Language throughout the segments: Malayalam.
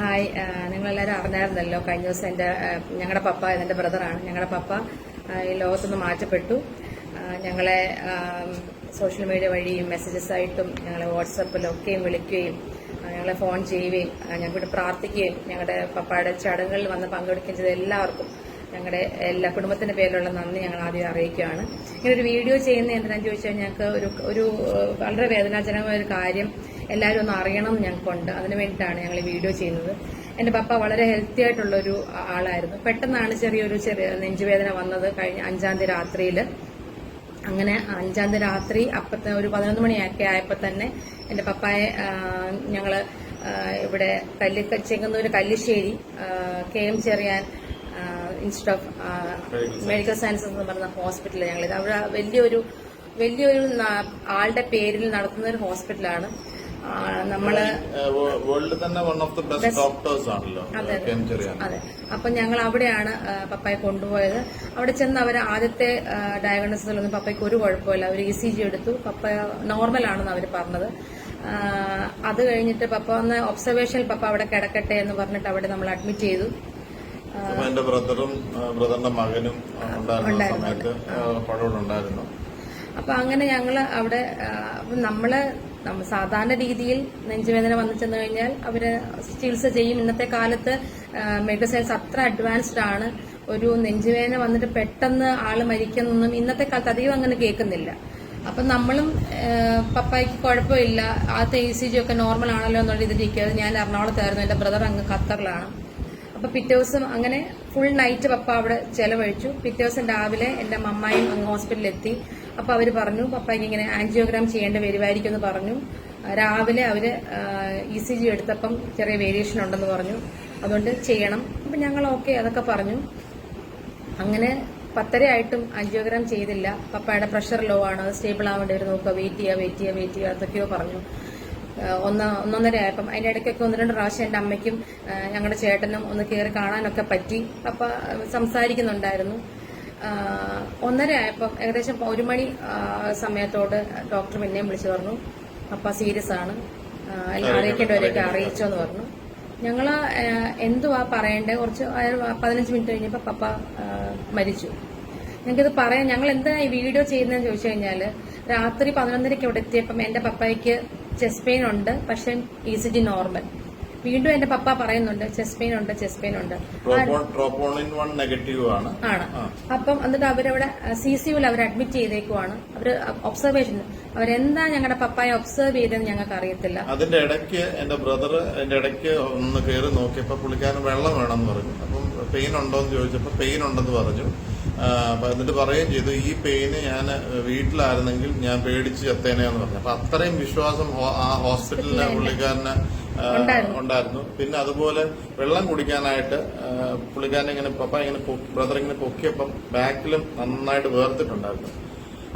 ഹായ്. നിങ്ങളെല്ലാവരും അറിഞ്ഞായിരുന്നല്ലോ കഴിഞ്ഞ ദിവസം എന്റെ ഞങ്ങളുടെ പപ്പ എന്റെ ബ്രദറാണ്. ഞങ്ങളുടെ പപ്പ ഈ ലോകത്തുനിന്ന് മാറ്റപ്പെട്ടു. ഞങ്ങളെ സോഷ്യൽ മീഡിയ വഴിയും മെസ്സേജസ് ആയിട്ടും ഞങ്ങളെ വാട്സപ്പിലൊക്കെയും വിളിക്കുകയും ഞങ്ങളെ ഫോൺ ചെയ്യുകയും ഞങ്ങൾക്ക് പ്രാർത്ഥിക്കുകയും ഞങ്ങളുടെ പപ്പയുടെ ചടങ്ങുകളിൽ വന്ന് പങ്കെടുക്കുകയും ചെയ്ത എല്ലാവർക്കും ഞങ്ങളുടെ എല്ലാ കുടുംബത്തിന്റെ പേരിലുള്ള നന്ദി ഞങ്ങൾ ആദ്യം അറിയിക്കുകയാണ്. ഇങ്ങനെ ഒരു വീഡിയോ ചെയ്യുന്ന എന്തിനാന്ന് ചോദിച്ചാൽ ഞങ്ങൾക്ക് ഒരു ഒരു വളരെ വേദനാജനകമായ ഒരു കാര്യം എല്ലാവരും ഒന്ന് അറിയണം എന്ന് ഞങ്ങൾക്കുണ്ട്. അതിനു വേണ്ടിയിട്ടാണ് ഞങ്ങൾ ഈ വീഡിയോ ചെയ്യുന്നത്. എന്റെ പപ്പ വളരെ ഹെൽത്തി ആയിട്ടുള്ള ഒരു ആളായിരുന്നു. പെട്ടെന്നാണ് ചെറിയൊരു ചെറിയ നെഞ്ചുവേദന വന്നത് കഴിഞ്ഞ അഞ്ചാം തീയതി രാത്രിയിൽ അങ്ങനെ അഞ്ചാം തീയതി രാത്രി അപ്പത്തെ ഒരു പതിനൊന്ന് മണിയൊക്കെ ആയപ്പോൾ തന്നെ എന്റെ പപ്പായെ ഞങ്ങൾ ഇവിടെ കല്ല് Chengannur Kallissery K M Cherian Institute of Medical Sciences എന്ന് പറയുന്ന ഹോസ്പിറ്റലിൽ ഞങ്ങൾ ഇത് അവിടെ വലിയൊരു വലിയൊരു ആളുടെ പേരിൽ നടത്തുന്ന ഒരു ഹോസ്പിറ്റലാണ് നമ്മൾ വേൾഡിൽ തന്നെ one of the best doctors ആണല്ലോ. അതെ അപ്പൊ ഞങ്ങൾ അവിടെയാണ് പപ്പായെ കൊണ്ടുപോയത്. അവിടെ ചെന്ന് അവർ ആദ്യത്തെ ഡയഗ്നോസിലൊന്നും പപ്പയ്ക്ക് ഒരു കുഴപ്പമില്ല അവർ ഇ സി ജി എടുത്തു. പപ്പ നോർമൽ ആണെന്ന് അവർ പറഞ്ഞത്. അത് കഴിഞ്ഞിട്ട് പപ്പ ഒന്ന് ഒബ്സർവേഷനിൽ പപ്പ അവിടെ കിടക്കട്ടെ എന്ന് പറഞ്ഞിട്ട് അവിടെ നമ്മൾ അഡ്മിറ്റ് ചെയ്തു. എന്റെ ബ്രദറും ബ്രദറിന്റെ മകനും ഉണ്ടായിരുന്ന സമയത്ത് ഉണ്ടായിരുന്നു. അപ്പൊ അങ്ങനെ ഞങ്ങൾ അവിടെ നമ്മൾ നമ്മ സാധാരണ രീതിയിൽ നെഞ്ചുവേദന വന്നു ചെന്ന് കഴിഞ്ഞാൽ അവർ ചികിത്സ ചെയ്യും. ഇന്നത്തെ കാലത്ത് മെഡിക്കൽ സയൻസ് അത്ര അഡ്വാൻസ്ഡ് ആണ്. ഒരു നെഞ്ചുവേദന വന്നിട്ട് പെട്ടെന്ന് ആൾ മരിക്കുന്നൊന്നും ഇന്നത്തെ കാലത്ത് അധികം അങ്ങനെ കേൾക്കുന്നില്ല. അപ്പം നമ്മളും പപ്പായ്ക്ക് കുഴപ്പമില്ല. ആദ്യത്തെ ഇ സി ജി ഒക്കെ നോർമൽ ആണല്ലോ എന്നുള്ള ഇതിലിരിക്കുന്നത് ഞാൻ എറണാകുളത്തായിരുന്നു. എന്റെ ബ്രദർ അങ്ങ് ഖത്തറിലാണ്. അപ്പൊ പിറ്റേ ദിവസം അങ്ങനെ ഫുൾ നൈറ്റ് പപ്പ അവിടെ ചെലവഴിച്ചു. പിറ്റേ ദിവസം രാവിലെ എന്റെ മമ്മായും അങ്ങ് ഹോസ്പിറ്റലിൽ എത്തി അപ്പൊ അവർ പറഞ്ഞു പപ്പായ്ക്ക് ഇങ്ങനെ ആൻജിയോഗ്രാം ചെയ്യേണ്ട വരുമായിരിക്കും എന്ന് പറഞ്ഞു. രാവിലെ അവർ ഇ സി ജി എടുത്തപ്പം ചെറിയ വേരിയേഷൻ ഉണ്ടെന്ന് പറഞ്ഞു. അതുകൊണ്ട് ചെയ്യണം. അപ്പൊ ഞങ്ങൾ ഓക്കെ അതൊക്കെ പറഞ്ഞു. അങ്ങനെ പത്തരയായിട്ടും ആൻജിയോഗ്രാം ചെയ്തില്ല. പപ്പയുടെ പ്രഷർ ലോ ആണ്. സ്റ്റേബിൾ ആവേണ്ടി വരും നോക്കുക. വെയിറ്റ് ചെയ്യുക വെയിറ്റ് ചെയ്യുക വെയിറ്റ് ചെയ്യുക. അതൊക്കെയോ പറഞ്ഞു. ഒന്ന് ഒന്നൊന്നര ആയപ്പം അതിന്റെ ഇടയ്ക്കൊക്കെ ഒന്ന് രണ്ട് പ്രാവശ്യം എന്റെ അമ്മയ്ക്കും ഞങ്ങളുടെ ചേട്ടനും ഒന്ന് കയറി കാണാനൊക്കെ പറ്റി. ഏഹ് സംസാരിക്കുന്നുണ്ടായിരുന്നു. ഒന്നര ആയപ്പം ഏകദേശം ഒരു മണി സമയത്തോട് ഡോക്ടർ പിന്നെയും വിളിച്ചു പറഞ്ഞു അപ്പ സീരിയസ് ആണ്. ആഹ് എല്ലാം അറിയിക്കേണ്ടവരെയൊക്കെ അറിയിച്ചോന്ന് പറഞ്ഞു. ഞങ്ങൾ എന്തുവാ പറയേണ്ടത് കുറച്ച് പതിനഞ്ച് മിനിറ്റ് കഴിഞ്ഞപ്പോൾ പപ്പ മരിച്ചു. ഞങ്ങൾക്കിത് പറയാം ഞങ്ങൾ എന്താ ഈ വീഡിയോ ചെയ്യുന്നതെന്ന് ചോദിച്ചു കഴിഞ്ഞാൽ രാത്രി പതിനൊന്നരയ്ക്ക് ഇവിടെ എത്തിയപ്പം എന്റെ പപ്പയ്ക്ക് ചെസ്റ്റ് പെയിൻ ഉണ്ട് പക്ഷെ ഇ സി ജി നോർമൽ. വീണ്ടും എന്റെ പപ്പ പറയുന്നുണ്ട് ചെസ്റ്റ് പെയിൻ ഉണ്ട് ചെസ്റ്റ് പെയിൻ ഉണ്ട്. നെഗറ്റീവ് ആണ്. ആണ്. അപ്പം എന്നിട്ട് അവരവിടെ സി സി യുവിൽ അവർ അഡ്മിറ്റ് ചെയ്തേക്കുവാണ്. അവർ ഒബ്സർവേഷൻ അവരെന്താ ഞങ്ങളുടെ പപ്പായെ ഒബ്സർവ് ചെയ്തെന്ന് ഞങ്ങൾക്ക് അറിയത്തില്ല. അതിന്റെ ഇടയ്ക്ക് എന്റെ ബ്രദർ എന്റെ ഇടയ്ക്ക് ഒന്ന് കയറി നോക്കിയപ്പോ പുള്ളിക്കാരൻ വെള്ളം വേണമെന്ന് പറഞ്ഞു. അപ്പം പെയിൻ ഉണ്ടോ എന്ന് ചോദിച്ചപ്പോ പെയിൻ ഉണ്ടെന്ന് പറഞ്ഞു. എന്നിട്ട് പറയുകയും ചെയ്തു ഈ പെയിന് ഞാൻ വീട്ടിലായിരുന്നെങ്കിൽ ഞാൻ പേടിച്ച് ചത്തേനെന്ന് പറഞ്ഞു. അപ്പൊ അത്രയും വിശ്വാസം ആ ഹോസ്പിറ്റലിലെ പുള്ളിക്കാരന് ഉണ്ടായിരുന്നു. പിന്നെ അതുപോലെ വെള്ളം കുടിക്കാനായിട്ട് പുള്ളിക്കാരനെ ഇങ്ങനെ പപ്പ ഇങ്ങനെ ബ്രദർ ഇങ്ങനെ പൊക്കിയപ്പം ബാക്കിലും നന്നായിട്ട് വേർത്തിട്ടുണ്ടായിരുന്നു.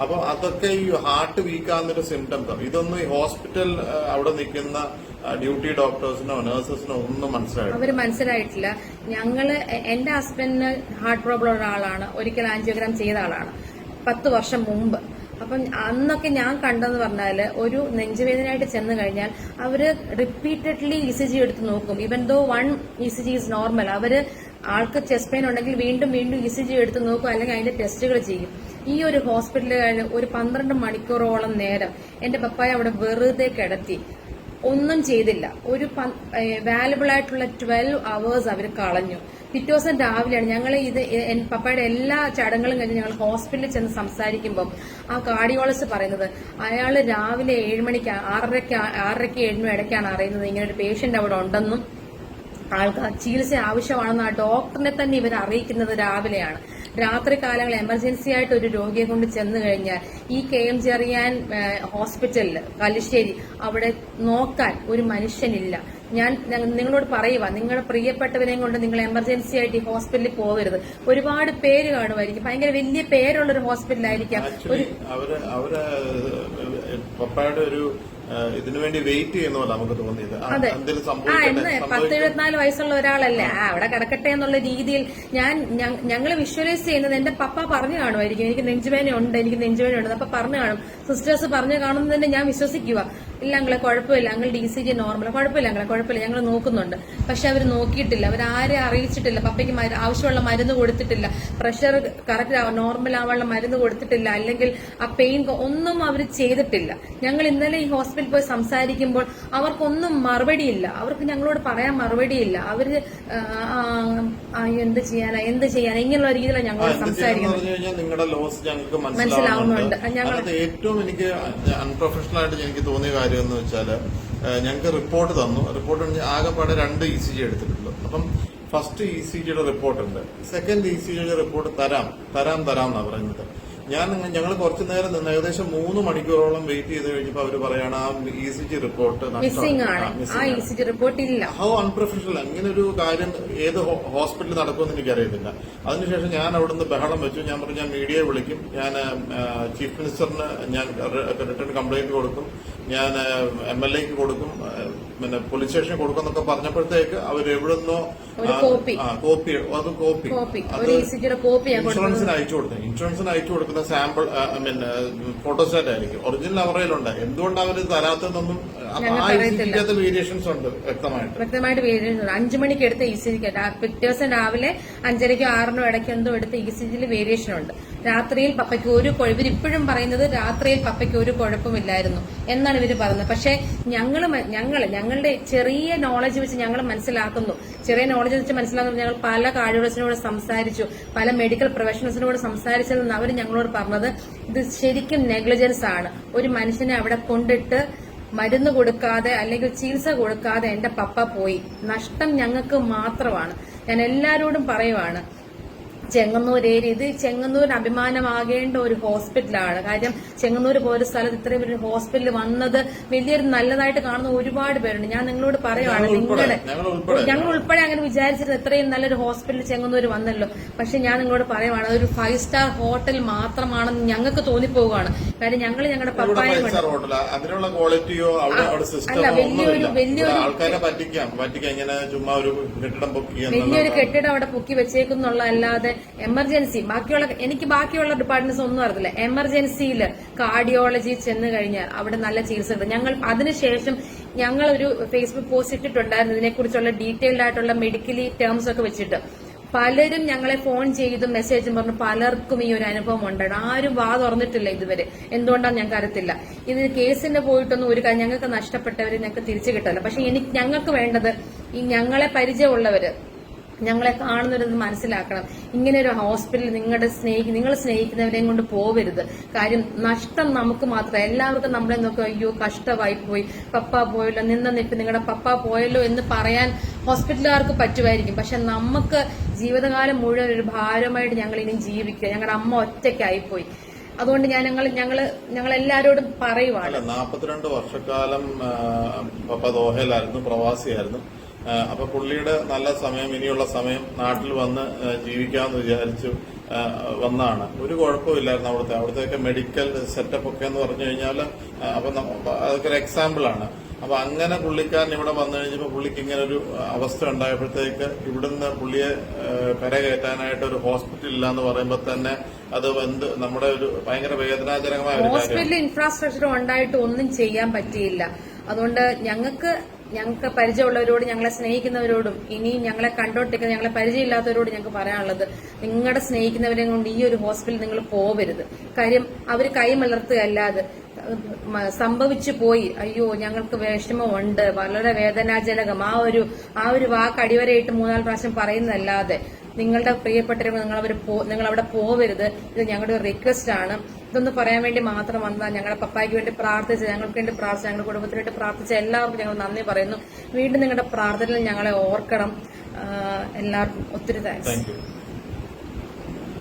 അപ്പൊ അതൊക്കെ ഈ ഹാർട്ട് വീക്കാവുന്നൊരു സിംറ്റംസ് ഇതൊന്നും ഈ ഹോസ്പിറ്റൽ അവിടെ നിൽക്കുന്ന ഡ്യൂട്ടി ഡോക്ടേഴ്സിനോ നഴ്സസിനോ ഒന്നും മനസ്സിലായി അവർ മനസ്സിലായിട്ടില്ല. ഞങ്ങൾ എന്റെ ഹസ്ബൻഡിന് ഹാർട്ട് പ്രോബ്ലം ഉള്ള ആളാണ്. ഒരിക്കൽ ആൻജിയോഗ്രാം ചെയ്ത ആളാണ്. പത്ത് വർഷം മുമ്പ്. അപ്പം അന്നൊക്കെ ഞാൻ കണ്ടെന്ന് പറഞ്ഞാൽ ഒരു നെഞ്ചുവേദനയായിട്ട് ചെന്ന് കഴിഞ്ഞാൽ അവർ റിപ്പീറ്റഡ്ലി ഇ സി ജി എടുത്ത് നോക്കും. Even though one E C G is normal അവർ ആൾക്ക് ചെസ്റ്റ് പെയിൻ ഉണ്ടെങ്കിൽ വീണ്ടും വീണ്ടും ഇ സി ജി എടുത്ത് നോക്കും. അല്ലെങ്കിൽ അതിന്റെ ടെസ്റ്റുകൾ ചെയ്യും. ഈ ഒരു ഹോസ്പിറ്റലിൽ ഒരു പന്ത്രണ്ട് മണിക്കൂറോളം നേരം എന്റെ പപ്പായ അവിടെ വെറുതെ കിടത്തി. ഒന്നും ചെയ്തില്ല. ഒരു വാലുബിൾ ആയിട്ടുള്ള ട്വൽവ് അവേഴ്സ് അവർ കളഞ്ഞു. പിറ്റേ ദിവസം രാവിലെയാണ് ഞങ്ങൾ ഇത് പപ്പയുടെ എല്ലാ ചടങ്ങുകളും കഴിഞ്ഞ് ഞങ്ങൾ ഹോസ്പിറ്റലിൽ ചെന്ന് സംസാരിക്കുമ്പോൾ ആ കാർഡിയോളജിസ്റ്റ് പറയുന്നത് അയാൾ രാവിലെ ഏഴ് മണിക്ക് ആറരയ്ക്ക് ആറരയ്ക്ക് ഏഴിനും ഇടയ്ക്കാണ് അറിയുന്നത്. ഇങ്ങനെ ഒരു പേഷ്യന്റ് അവിടെ ഉണ്ടെന്നും ആൾക്ക് ചികിത്സ ആവശ്യമാണെന്ന് ആ ഡോക്ടറിനെ തന്നെ ഇവർ അറിയിക്കുന്നത് രാവിലെയാണ്. രാത്രി കാലങ്ങളിൽ എമർജൻസി ആയിട്ട് ഒരു രോഗിയെ കൊണ്ട് ചെന്ന് കഴിഞ്ഞാൽ ഈ കെ എം ചെറിയാൻ ഹോസ്പിറ്റലിൽ കല്ലിശ്ശേരി അവിടെ നോക്കാൻ ഒരു മനുഷ്യനില്ല. ഞാൻ നിങ്ങളോട് പറയുക നിങ്ങളുടെ പ്രിയപ്പെട്ടവരെയും കൊണ്ട് നിങ്ങൾ എമർജൻസി ആയിട്ട് ഈ ഹോസ്പിറ്റലിൽ പോകരുത്. ഒരുപാട് പേര് കാണുമായിരിക്കും. ഭയങ്കര വലിയ പേരുള്ള ഒരു ഹോസ്പിറ്റലായിരിക്കാം ഒരു അവർ അവർ പപ്പായുടെ ഒരു ആ, ഇതിനു വേണ്ടി വെയിറ്റ് ചെയ്യുന്ന പോലെ നമുക്ക് തോന്നിയത്. പത്ത് എഴുപത്തിനാല് വയസ്സുള്ള ഒരാളല്ലേ? ആ അവിടെ കിടക്കട്ടെ എന്നുള്ള രീതിയിൽ ഞാൻ ഞങ്ങൾ വിഷ്വലൈസ് ചെയ്യുന്നത് എന്റെ പപ്പ പറഞ്ഞു കാണുമായിരിക്കും. എനിക്ക് നെഞ്ചുവേന ഉണ്ട് എനിക്ക് നെഞ്ചുവേന ഉണ്ട് അപ്പൊ പറഞ്ഞു കാണും. സിസ്റ്റേഴ്സ് പറഞ്ഞു കാണുന്നതിന്റെ ഞാൻ വിശ്വസിക്കുക. ഇല്ല അങ്ങളെ കുഴപ്പമില്ല. അങ്ങൾ ഡി സി ജി നോർമൽ കുഴപ്പമില്ല അങ്ങളെ കുഴപ്പമില്ല. ഞങ്ങൾ നോക്കുന്നുണ്ട്. പക്ഷെ അവർ നോക്കിയിട്ടില്ല. അവർ ആരെ അറിയിച്ചിട്ടില്ല. പപ്പയ്ക്ക് ആവശ്യമുള്ള മരുന്ന് കൊടുത്തിട്ടില്ല. പ്രഷർ കറക്റ്റ് നോർമൽ ആവാനുള്ള മരുന്ന് കൊടുത്തിട്ടില്ല. അല്ലെങ്കിൽ ആ പെയിൻ ഒന്നും അവർ ചെയ്തിട്ടില്ല. ഞങ്ങൾ ഇന്നലെ ഈ ഹോസ്പിറ്റലിൽ പോയി സംസാരിക്കുമ്പോൾ അവർക്കൊന്നും മറുപടിയില്ല. അവർക്ക് ഞങ്ങളോട് പറയാൻ മറുപടിയില്ല. ആ, എന്ത് ചെയ്യാനാ എന്ത് ചെയ്യാനാ ഇങ്ങനെയുള്ള രീതിയിലാണ് ഞങ്ങളോട് സംസാരിക്കുന്നത്. നിങ്ങളുടെ ലോസ് ഞങ്ങൾക്ക് മനസ്സിലാവുന്നുണ്ട്. ഏറ്റവും എനിക്ക് അൺപ്രൊഫഷണൽ ആയിട്ട് എനിക്ക് തോന്നിയ കാര്യം എന്ന് വെച്ചാൽ ഞങ്ങൾക്ക് റിപ്പോർട്ട് തന്നു. റിപ്പോർട്ട് ആകെപ്പാടെ രണ്ട് ഇ സി ജി എടുത്തിട്ടുള്ളൂ. അപ്പം ഫസ്റ്റ് ഇ സി ജിയുടെ റിപ്പോർട്ട് ഉണ്ട് സെക്കൻഡ് ഇ സി ജിയുടെ റിപ്പോർട്ട് തരാം. തരാം തരാം എന്നാണ് പറയുന്നത്. ഞാൻ ഞങ്ങൾ കുറച്ചു നേരം നിന്ന് ഏകദേശം മൂന്ന് മണിക്കൂറോളം വെയിറ്റ് ചെയ്ത് കഴിഞ്ഞപ്പോൾ അവർ പറയാണ് ആ E C G report how unprofessional അങ്ങനെ ഒരു കാര്യം ഏത് ഹോസ്പിറ്റലിൽ നടക്കുമെന്ന് എനിക്കറിയത്തില്ല. അതിനുശേഷം ഞാൻ അവിടുന്ന് ബഹളം വെച്ചു. ഞാൻ പറഞ്ഞു ഞാൻ മീഡിയയെ വിളിക്കും. ഞാൻ ചീഫ് മിനിസ്റ്ററിന് ഞാൻ റിട്ടേൺ കംപ്ലൈന്റ് കൊടുക്കും. ഞാൻ എം എൽ എക്ക് കൊടുക്കും. പിന്നെ പോലീസ് സ്റ്റേഷനിൽ കൊടുക്കും എന്നൊക്കെ പറഞ്ഞപ്പോഴത്തേക്ക് അവർ എവിടുന്നോ കോപ്പി. അത് കോപ്പി അത് ഇൻഷുറൻസിന് അയച്ചു കൊടുത്തു. ഇൻഷുറൻസിന് അയച്ചു കൊടുക്കുന്ന സാമ്പിൾ ഐ മീൻ ഫോട്ടോസ്റ്റാറ്റ് ആയിരിക്കും. ഒറിജിനൽ അവറയിലുണ്ട്. എന്തുകൊണ്ട് അവർ തരാത്തതെന്നും ഇതിനകത്ത് വേരിയേഷൻസ് ഉണ്ട് വ്യക്തമായിട്ട്. വ്യക്തമായിട്ട് വേരിയേഷൻ അഞ്ചു മണിക്ക് എടുത്ത ഇ സി ജിക്ക് പിറ്റേ ദിവസം രാവിലെ അഞ്ചരയ്ക്കോ ആറിനോ ഇടയ്ക്ക് എന്തോ എടുത്ത ഇ സി ജിയിൽ വേരിയേഷൻ ഉണ്ട്. രാത്രിയിൽ പപ്പയ്ക്ക് ഒരു കുഴപ്പം ഇവരിപ്പോഴും പറയുന്നത് രാത്രിയിൽ പപ്പയ്ക്ക് ഒരു കുഴപ്പമില്ലായിരുന്നു. എന്നാണ് ഇവർ പറയുന്നത്. പക്ഷേ ഞങ്ങൾ ഞങ്ങൾ ഞങ്ങളുടെ ചെറിയ നോളജ് വെച്ച് ഞങ്ങൾ മനസ്സിലാക്കുന്നു. ചെറിയ നോളജ് വെച്ച് മനസ്സിലാക്കുന്നു. ഞങ്ങൾ പല കാഴ്ചകളോട് സംസാരിച്ചു. പല മെഡിക്കൽ പ്രൊഫഷണൽസിനോട് സംസാരിച്ചതെന്ന് അവർ ഞങ്ങളോട് പറഞ്ഞത് ഇത് ശരിക്കും നെഗ്ലിജൻസ് ആണ്. ഒരു മനുഷ്യനെ അവിടെ കൊണ്ടിട്ട് മരുന്ന് കൊടുക്കാതെ അല്ലെങ്കിൽ ചികിത്സ കൊടുക്കാതെ എന്റെ പപ്പ പോയി. നഷ്ടം ഞങ്ങൾക്ക് മാത്രമാണ്. ഞാൻ എല്ലാരോടും പറയുവാണ് ചെങ്ങന്നൂർ ഏരിയ. ഇത് ചെങ്ങന്നൂരിന് അഭിമാനമാകേണ്ട ഒരു ഹോസ്പിറ്റലാണ്. കാര്യം ചെങ്ങന്നൂർ പോലൊരു സ്ഥലത്ത് ഇത്രയും ഒരു ഹോസ്പിറ്റൽ വന്നത് വലിയൊരു നല്ലതായിട്ട് കാണുന്ന ഒരുപാട് പേരുണ്ട്. ഞാൻ നിങ്ങളോട് പറയുവാണ് നിങ്ങളുടെ ഞങ്ങൾ ഉൾപ്പെടെ. അങ്ങനെ വിചാരിച്ചിരുന്നു ഇത്രയും നല്ലൊരു ഹോസ്പിറ്റൽ ചെങ്ങന്നൂർ വന്നല്ലോ. പക്ഷെ ഞാൻ നിങ്ങളോട് പറയുവാണ് അതൊരു ഫൈവ് സ്റ്റാർ ഹോട്ടൽ മാത്രമാണെന്ന് ഞങ്ങൾക്ക് തോന്നിപ്പോവുകയാണ്. കാര്യം ഞങ്ങൾ ഞങ്ങളുടെ പപ്പായ അതിനുള്ള ക്വാളിറ്റിയോ അല്ല, വലിയൊരു- വലിയൊരു- ആൾക്കാരെ പറ്റിക്കാം. പറ്റിക്കാം ഇങ്ങനെ ചുമ്മാ ഒരു കെട്ടിടം വലിയൊരു കെട്ടിടം അവിടെ പൊക്കി വെച്ചേക്കുന്നുള്ള അല്ലാതെ എമർജൻസി. ബാക്കിയുള്ള എനിക്ക് ബാക്കിയുള്ള ഡിപ്പാർട്ട്മെന്റ്സ് ഒന്നും അറിയത്തില്ല. എമർജൻസിയിൽ കാർഡിയോളജി ചെന്ന് കഴിഞ്ഞാൽ അവിടെ നല്ല ചികിത്സ ഉണ്ട് ഞങ്ങൾ അതിനുശേഷം ഞങ്ങൾ ഒരു ഫേസ്ബുക്ക് പോസ്റ്റ് ഇട്ടിട്ടുണ്ടായിരുന്നു. ഇതിനെക്കുറിച്ചുള്ള ഡീറ്റെയിൽഡ് ആയിട്ടുള്ള മെഡിക്കലി ടേംസ് ഒക്കെ വെച്ചിട്ട്. പലരും ഞങ്ങളെ ഫോൺ ചെയ്തും മെസ്സേജും പറഞ്ഞു. പലർക്കും ഈ ഒരു അനുഭവം ഉണ്ടാണ് ആരും വാ തുറന്നിട്ടില്ല ഇതുവരെ. എന്തുകൊണ്ടാണ് ഞങ്ങൾക്ക് അറിയത്തില്ല. ഇത് കേസിന് പോയിട്ടൊന്നും ഒരു ഞങ്ങൾക്ക് നഷ്ടപ്പെട്ടവരെ ഞങ്ങൾക്ക് തിരിച്ചു കിട്ടില്ല പക്ഷെ എനിക്ക് ഞങ്ങൾക്ക് വേണ്ടത് ഈ ഞങ്ങളെ പരിചയമുള്ളവര് ഞങ്ങളെ കാണുന്നവരത് മനസ്സിലാക്കണം. ഇങ്ങനെ ഒരു ഹോസ്പിറ്റൽ നിങ്ങളുടെ സ്നേഹി നിങ്ങൾ സ്നേഹിക്കുന്നവരെയും കൊണ്ട് പോവരുത്. കാര്യം നഷ്ടം നമുക്ക് മാത്രം എല്ലാവർക്കും നമ്മളെ നോക്കുക അയ്യോ കഷ്ടമായി പോയി. പപ്പ പോയല്ലോ. നിന്ന നിൽപ്പ് നിങ്ങളുടെ പപ്പ പോയല്ലോ എന്ന് പറയാൻ ഹോസ്പിറ്റലുകാർക്ക് പറ്റുമായിരിക്കും. പക്ഷെ നമുക്ക് ജീവിതകാലം മുഴുവൻ ഒരു ഭാരമായിട്ട് ഞങ്ങൾ ഇനി ജീവിക്കുക. ഞങ്ങളുടെ അമ്മ ഒറ്റയ്ക്കായിപ്പോയി. അതുകൊണ്ട് ഞാൻ ഞങ്ങൾ ഞങ്ങൾ ഞങ്ങൾ എല്ലാവരോടും പറയുവാണ്. അല്ല നാപ്പത്തിരണ്ട് വർഷക്കാലം പപ്പ ദോഹയിലായിരുന്നു പ്രവാസിയായിരുന്നു. അപ്പൊ പുള്ളിയുടെ നല്ല സമയം ഇനിയുള്ള സമയം നാട്ടിൽ വന്ന് ജീവിക്കാമെന്ന് വിചാരിച്ചു വന്നാണ്. ഒരു കുഴപ്പമില്ലായിരുന്നു അവിടുത്തെ. അവിടുത്തെ മെഡിക്കൽ സെറ്റപ്പ് ഒക്കെ എന്ന് പറഞ്ഞു കഴിഞ്ഞാൽ അപ്പൊ അതൊക്കെ ഒരു എക്സാമ്പിൾ ആണ്. അപ്പൊ അങ്ങനെ പുള്ളിക്കാരൻ ഇവിടെ വന്നു കഴിഞ്ഞപ്പോൾ പുള്ളിക്ക് ഇങ്ങനെ ഒരു അവസ്ഥ ഉണ്ടായപ്പോഴത്തേക്ക് ഇവിടുന്ന് പുള്ളിയെ കരകയറ്റാനായിട്ട് ഒരു ഹോസ്പിറ്റൽ ഇല്ല എന്ന് പറയുമ്പോൾ തന്നെ അത് എന്ത് നമ്മുടെ ഒരു ഭയങ്കര വേദനാജനകമായ ഹോസ്പിറ്റൽ ഇൻഫ്രാസ്ട്രക്ചർ ഉണ്ടായിട്ട് ഒന്നും ചെയ്യാൻ പറ്റിയില്ല. അതുകൊണ്ട് ഞങ്ങൾക്ക് ഞങ്ങൾക്ക് പരിചയമുള്ളവരോട് ഞങ്ങളെ സ്നേഹിക്കുന്നവരോടും ഇനിയും ഞങ്ങളെ കണ്ടോട്ടിരിക്കുന്ന ഞങ്ങളെ പരിചയമില്ലാത്തവരോട് ഞങ്ങൾക്ക് പറയാനുള്ളത് നിങ്ങളുടെ സ്നേഹിക്കുന്നവരെ കൊണ്ട് ഈ ഒരു ഹോസ്പിറ്റലിൽ നിങ്ങൾ പോവരുത്. കാര്യം അവർ കൈമലർത്തുകയല്ലാതെ സംഭവിച്ചു പോയി. അയ്യോ ഞങ്ങൾക്ക് വിഷമമുണ്ട്. വളരെ വേദനാജനകം. ആ ഒരു ആ ഒരു വാക്ക് അടിവരയിട്ട് മൂന്നാൽ പ്രാവശ്യം പറയുന്നതല്ലാതെ നിങ്ങളുടെ പ്രിയപ്പെട്ടവരെ നിങ്ങൾ അവർ നിങ്ങൾ അവിടെ പോവരുത്. ഇത് ഞങ്ങളുടെ ഒരു റിക്വസ്റ്റ് ആണ്. ഇതൊന്ന് പറയാൻ വേണ്ടി മാത്രം വന്നതാണ് ഞങ്ങളുടെ പപ്പായ്ക്ക് വേണ്ടി പ്രാർത്ഥിച്ച ഞങ്ങൾക്ക് വേണ്ടി പ്രാർത്ഥിച്ച ഞങ്ങളുടെ കുടുംബത്തിന് വേണ്ടി പ്രാർത്ഥിച്ച എല്ലാവർക്കും ഞങ്ങൾ നന്ദി പറയുന്നു. വീണ്ടും നിങ്ങളുടെ പ്രാർത്ഥനയിൽ ഞങ്ങളെ ഓർക്കണം. എല്ലാവർക്കും ഒത്തിരി താങ്ക്സ്